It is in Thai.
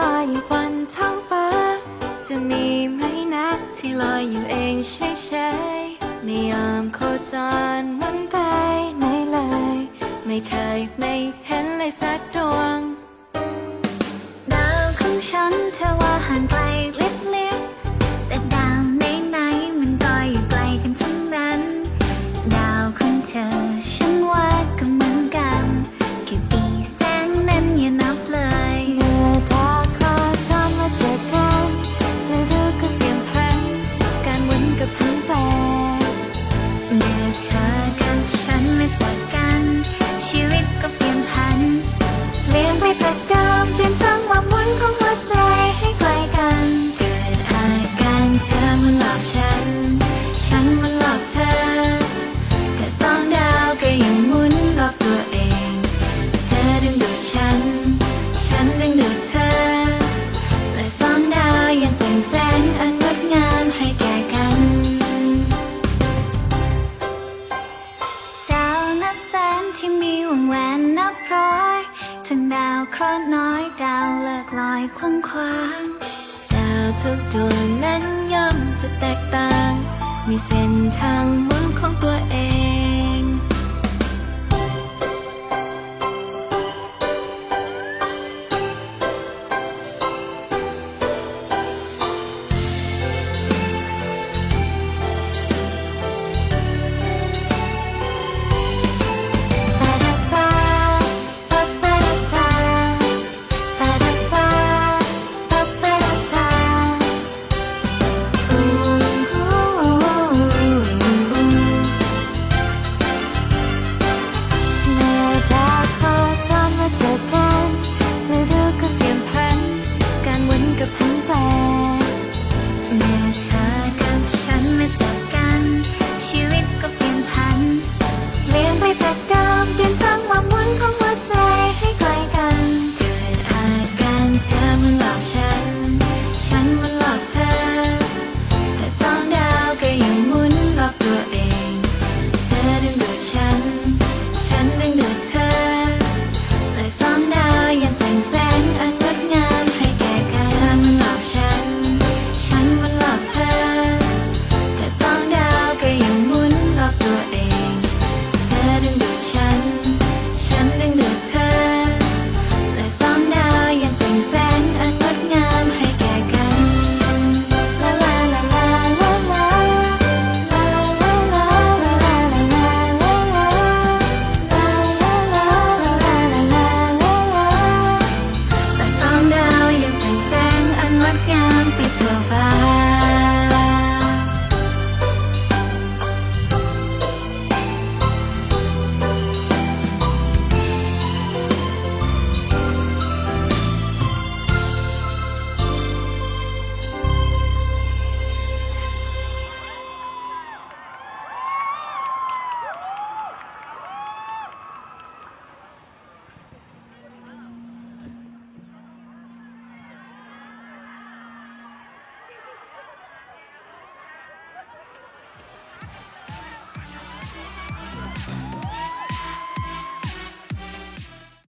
ลอยอยู่บนท้องฟ้า จะมีไหมนะที่ลอยอยู่เองเฉยๆไม่ยอมโคจรวนไปไหนเลย ไม่เคยไม่เห็นเลยสักดวง กวงขวางดาวทุกดวงนั้นย่อมจะแตกต่าง มีเส้นทางหมุนของตัวเอง